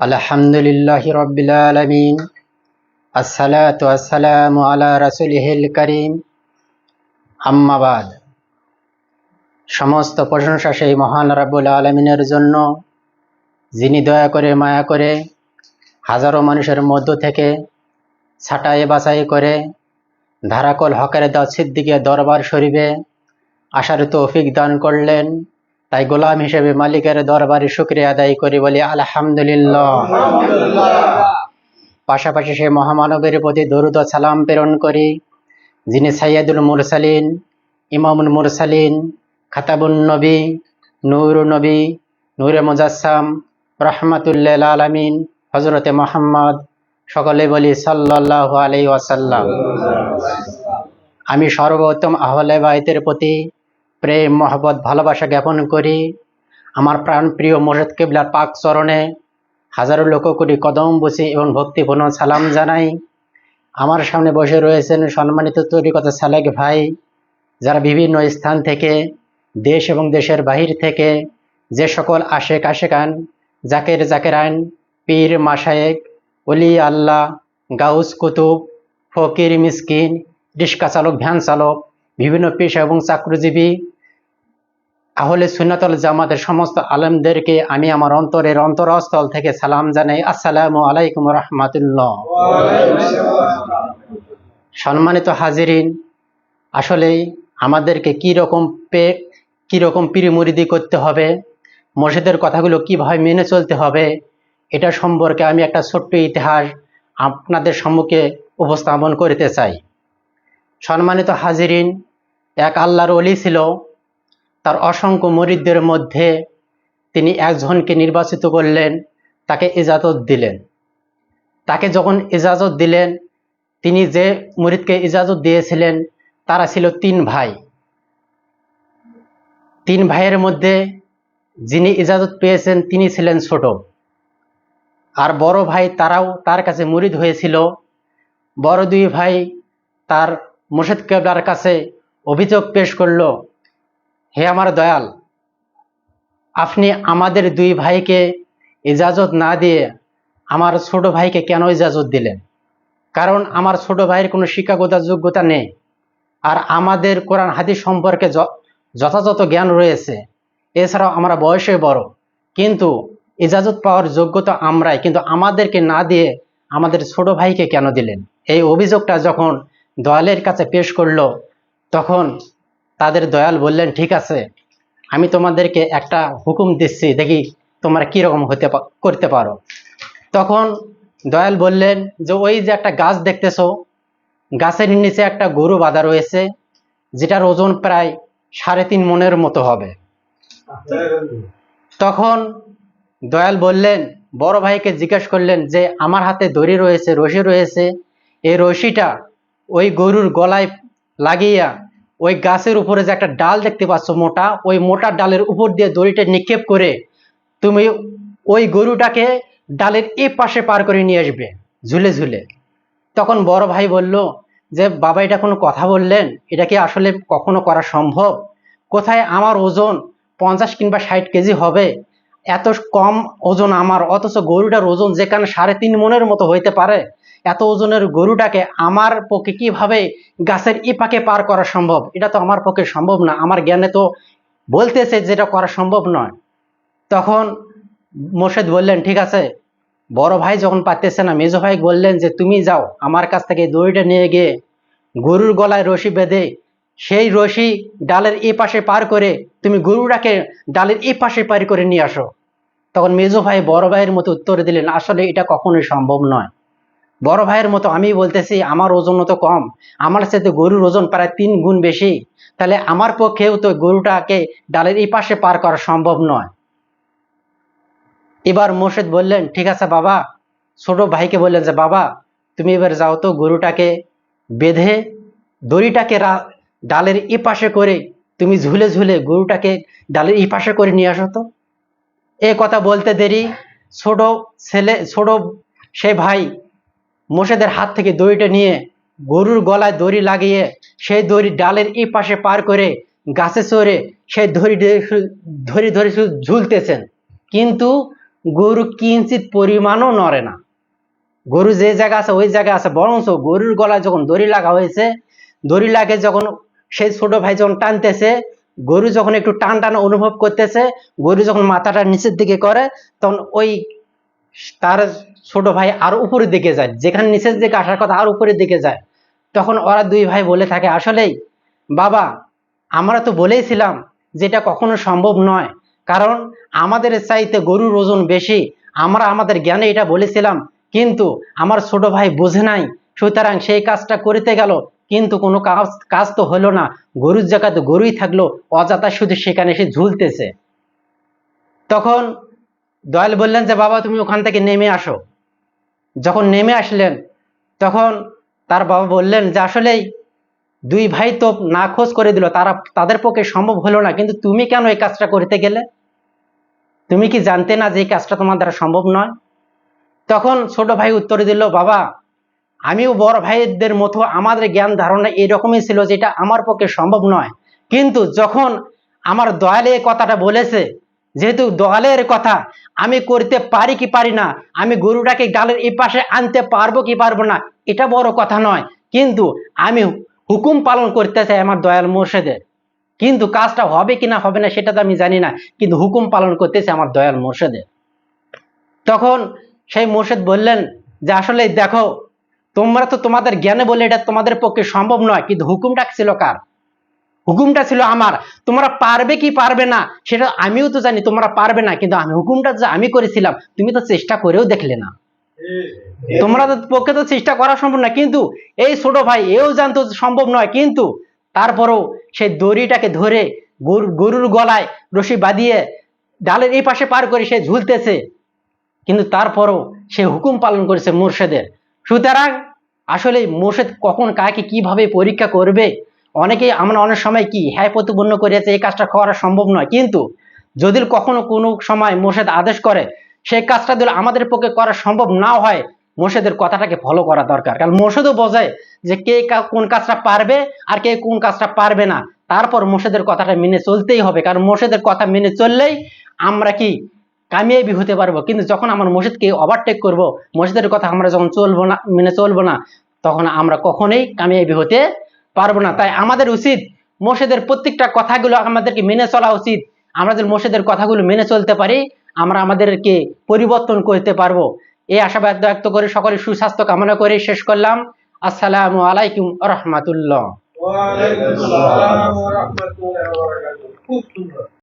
আলহামদুলিল্লাহ রবিল আলমিন। আসসালাতু আসসালাম আলা রাসুলিহিল করিম। আম্মাবাদ সমস্ত প্রশংসা সেই মহান রাবুল আলমিনের জন্য, যিনি দয়া করে, মায়া করে, হাজারো মানুষের মধ্য থেকে ছাটাই বাছাই করে, ধারাকল হকের দা দিকে দরবার শরীফে আশার তৌফিক দান করলেন। তাই গোলাম হিসেবে মালিকের দরবারে শুক্রিয়া আদায় করি বলি আলহামদুলিল্লাহ। পাশাপাশি সেই মহামানবের প্রতি দরুদ সালাম প্রেরণ করি, যিনি সাইয়াদুল মুরসালিন, ইমামুল মুরসালিন, খাতাবুন নবী নূর নবী, নূরে মুজাসসাম রহমাতুল্লাহ আলামিন হজরতে মোহাম্মদ, সকলে বলি সাল্লাল্লাহু আলাইহি ওয়াসাল্লাম। আমি সর্বোত্তম আহলে বাইতের প্রতি প্রেম, মহব্বত, ভালোবাসা জ্ঞাপন করি। আমার প্রাণ প্রিয় মোর্শেদ কেবলার পাক চরণে হাজারো লোক কোটি কদম বসি এবং ভক্তিপূর্ণ সালাম জানাই। আমার সামনে বসে রয়েছেন সম্মানিত তরিকতা সালেক ভাই, যারা বিভিন্ন স্থান থেকে, দেশ এবং দেশের বাহির থেকে যে সকল আশেক আশেকান, জাকের জাকেরান, পীর মাসায়েক অলি আল্লাহ, গাউস কুতুব, ফকির, মিসকিন, রিক্সা চালক, ভ্যান চালক, বিভিন্ন পেশা এবং চাকরিজীবী আহলে সুন্নাতল জামাতের সমস্ত আলমদেরকে আমি আমার অন্তরের অন্তরস্থল থেকে সালাম জানাই। আসসালামু আলাইকুম রহমাতুল্লাহ। সম্মানিত হাজিরিন আসলেই আমাদেরকে কি রকম পে, কি রকম পিরিমুরিদি করতে হবে, মসজিদের কথাগুলো কীভাবে মেনে চলতে হবে, এটা সম্পর্কে আমি একটা ছোট্ট ইতিহাস আপনাদের সম্মুখে উপস্থাপন করতে চাই। সম্মানিত হাজিরিন, এক আল্লাহর অলি ছিল তার অসংখ্য মরিদদের মধ্যে তিনি একজনকে নির্বাচিত করলেন, তাকে ইজাজত দিলেন। তাকে যখন ইজাজত দিলেন, তিনি যে মুরিদকে ইজাজত দিয়েছিলেন, তারা ছিল তিন ভাই। তিন ভাইয়ের মধ্যে যিনি ইজাজত পেয়েছেন, তিনি ছিলেন ছোট। আর বড় ভাই তারাও তার কাছে মুরিদ হয়েছিল। বড় দুই ভাই তার মুর্শেদ কেবলার কাছে অভিযোগ পেশ করল হে আমার দয়াল, আপনি আমাদের দুই ভাইকে ইজাজত না দিয়ে আমার ছোট ভাইকে কেন ইজাজত দিলেন? কারণ আমার ছোট ভাইয়ের কোনো শিক্ষাগত যোগ্যতা নেই। আর আমাদের কোরআন হাদিস সম্পর্কে যথাযথ জ্ঞান রয়েছে। এছাড়াও আমরা বয়সে বড়, কিন্তু ইজাজত পাওয়ার যোগ্যতা আমরাই, কিন্তু আমাদেরকে না দিয়ে আমাদের ছোট ভাইকে কেন দিলেন? এই অভিযোগটা যখন দয়ালের কাছে পেশ করল, তখন তাদের দয়াল বললেন, ঠিক আছে, আমি তোমাদেরকে একটা হুকুম দিচ্ছি, দেখি তোমরা কীরকম হতে করতে পারো। তখন দয়াল বললেন যে, ওই যে একটা গাছ দেখতেছো, গাছের নিচে একটা গরু বাঁধা রয়েছে, যেটার ওজন প্রায় সাড়ে তিন মনের মতো হবে। তখন দয়াল বললেন, বড় ভাইকে জিজ্ঞেস করলেন যে, আমার হাতে দড়ি রয়েছে, রশি রয়েছে, এই রশিটা ওই গরুর গলায় লাগিয়া ওই গাছের উপরে যে একটা ডাল দেখতে পাচ্ছ মোটা, ওই মোটা ডালের উপর দিয়ে দড়িটা নিক্ষেপ করে তুমি ওই গরুটাকে ডালের এ পাশে পার করে নিয়ে আসবে, ঝুলে ঝুলে। তখন বড় ভাই বলল, যে বাবা, এটা কোনো কথা বললেন? এটা কি আসলে কখনো করা সম্ভব? কোথায় আমার ওজন পঞ্চাশ কিংবা ষাট কেজি হবে? এত কম ওজন আমার, অথচ গরুটার ওজন যেখানে সাড়ে তিন মনের মতো হইতে পারে, এত ওজনের গরুটাকে আমার পক্ষে কীভাবে গাছের ইপাকে পার করা সম্ভব? এটা তো আমার পক্ষে সম্ভব না। আমার জ্ঞানে তো বলতেছে যেটা করা সম্ভব নয়। তখন মোর্শেদ বললেন, ঠিক আছে। বড় ভাই যখন পারতেছে না, মেজো ভাই বললেন যে, তুমি যাও, আমার কাছ থেকে দড়িটা নিয়ে গিয়ে গরুর গলায় রশি বেঁধে সেই রশি ডালের এই পাশে পার করে তুমি গরুটাকে ডালের এই পাশে পার করে নিয়ে আসো। তখন মেজো ভাই বড় ভাইয়ের মতো উত্তর দিলেন, আসলে এটা কখনোই সম্ভব নয়। বড় ভাইয়ের মতো আমি বলতেছি, আমার ওজন তো কম, আমার সাথে গরুর ওজন প্রায় তিন গুণ বেশি, তাহলে আমার পক্ষেও তো গরুটাকে ডালের এই পাশে পার করা সম্ভব নয়। এবার মোর্শেদ বললেন, ঠিক আছে বাবা। ছোট ভাইকে বললেন যে, বাবা, তুমি এবার যাও তো গরুটাকে বেঁধে দড়িটাকে ডালের এ পাশে করে তুমি ঝুলে ঝুলে গরুটাকে ডালের এই পাশে করে নিয়ে আসো তো। এ কথা বলতে দেরি, ছোট ছেলে, ছোট সে ভাই মোশেদের হাত থেকে দড়িটা নিয়ে গরুর গলায় দড়ি লাগিয়ে সেই দড়ি ডালের এই পাশে পার করে গাছে চড়ে সেই দড়ি ধরে ধরে ধরে শুধু ঝুলতেছেন। কিন্তু গরু কিঞ্চিত পরিমাণও নড়ে না। গরু যে জায়গা আছে, ওই জায়গায় আছে। বরঞ্চ গরুর গলায় যখন দড়ি লাগা হয়েছে, দড়ি লাগে যখন সেই ছোট ভাই যখন টানতেছে, গরু যখন একটু টান টান অনুভব করতেছে, গরু যখন মাথাটা নিচের দিকে করে, তখন ওই তার ছোট ভাই আর উপরের দিকে যায়। যেখানে নিচের দিকে আসার কথা আর উপরের দিকে যায়। তখন ওরা দুই ভাই বলে থাকে, আসলেই, বাবা, আমরা তো বলেইছিলাম যে এটা কখনো সম্ভব নয়। কারণ আমাদের চাইতে গরুর ওজন বেশি। আমরা আমাদের জ্ঞানে এটা বলেছিলাম, কিন্তু আমার ছোট ভাই বোঝে নাই। সুতরাং সেই কাজটা করিতে গেল কিন্তু কোনো কাজ কাজ তো হলো না। গরুর জায়গাতে গরুই থাকল, অযথা শুধু সেখানে এসে ঝুলতেছে। তখন দয়াল বললেন যে, বাবা, তুমি ওখান থেকে নেমে আসো। যখন নেমে আসলেন, তখন তার বাবা বললেন যে, আসলেই দুই ভাই তো না খোঁজ করে দিল, তারা, তাদের পক্ষে সম্ভব হলো না, কিন্তু তুমি কেন এই কাজটা করতে গেলে? তুমি কি জানতে না যে এই কাজটা তোমার দ্বারা সম্ভব নয়? তখন ছোট ভাই উত্তর দিল, বাবা আমিও বড় ভাইদের মতো আমাদের জ্ঞান ধারণা এরকমই ছিল যেটা আমার পক্ষে সম্ভব নয়। কিন্তু যখন আমার দয়ালে কথাটা বলেছে, যেহেতু দয়ালের কথা, আমি করতে পারি কি পারি না, আমি গরুটাকে ডালের এই পাশে আনতে পারব কি পারব না, এটা বড় কথা নয়। কিন্তু আমি হুকুম পালন করতে চাই আমার দয়াল মোর্শেদের। কিন্তু কাজটা হবে কি না হবে না সেটা তো আমি জানি না, কিন্তু হুকুম পালন করতেছে আমার দয়াল মোর্শেদের। তখন সেই মোর্শেদ বললেন যে, আসলে দেখো তোমরা তো তোমাদের জ্ঞানে বলে এটা তোমাদের পক্ষে সম্ভব নয়, কিন্তু হুকুমটা ছিল কার? হুকুমটা ছিল আমার। তোমরা পারবে কি পারবে না, সেটা আমিও তো জানি, তোমরা পারবে না, কিন্তু আমি হুকুমটা যে আমি করেছিলাম, তুমি তো চেষ্টা করেও দেখলে না। তোমরা তো পক্ষে তো চেষ্টা করা সম্ভব না কিন্তু এই ছোট ভাই এও জানতো সম্ভব নয়, কিন্তু তারপরও সেই দড়িটাকে ধরে গরু, গরুর গলায় রশি বাঁধিয়ে ডালের এই পাশে পার করে সে ঝুলতেছে। কিন্তু তারপরও সে হুকুম পালন করেছে মোর্শেদের। সুতরাং আসলে মোর্শেদ কখন কাকে কীভাবে পরীক্ষা করবে? অনেকে আমরা অনেক সময় কি হ্যাঁ প্রতিপন্ন করেছে, এই কাজটা করা সম্ভব নয়। কিন্তু যদি কখনো কোনো সময় মোর্শেদ আদেশ করে, সেই কাজটা দিলে আমাদের পক্ষে করা সম্ভব নাও হয়, মোর্শেদের কথাটাকে ফলো করা দরকার। কারণ মোর্শেদও বোঝায় যে কে কা- কোন কাজটা পারবে আর কে কোন কাজটা পারবে না। তারপর মোর্শেদের কথাটা মেনে চলতেই হবে। কারণ মোর্শেদের কথা মেনে চললেই আমরা কি কামিয়াবি হতে পারব। কিন্তু যখন আমরা মসজিদকে ওভারটেক করব, মসজিদের কথা আমরা যখন চলবো না, মেনে চলবো না, তখন আমরা কখনোই কামিয়াবি হতে পারব না। তাই আমাদের উচিত মসজিদের প্রত্যেকটা কথাগুলো আমাদেরকে মেনে চলা উচিত। আমরা যদি মসজিদের কথাগুলো মেনে চলতে পারি, আমরা আমাদেরকে পরিবর্তন করতে পারব। এই আশাবাদ ব্যক্ত করে সকলে সুস্বাস্থ্য কামনা করে শেষ করলাম। আসসালামু আলাইকুম রহমাতুল্লাহ। খুব সুন্দর।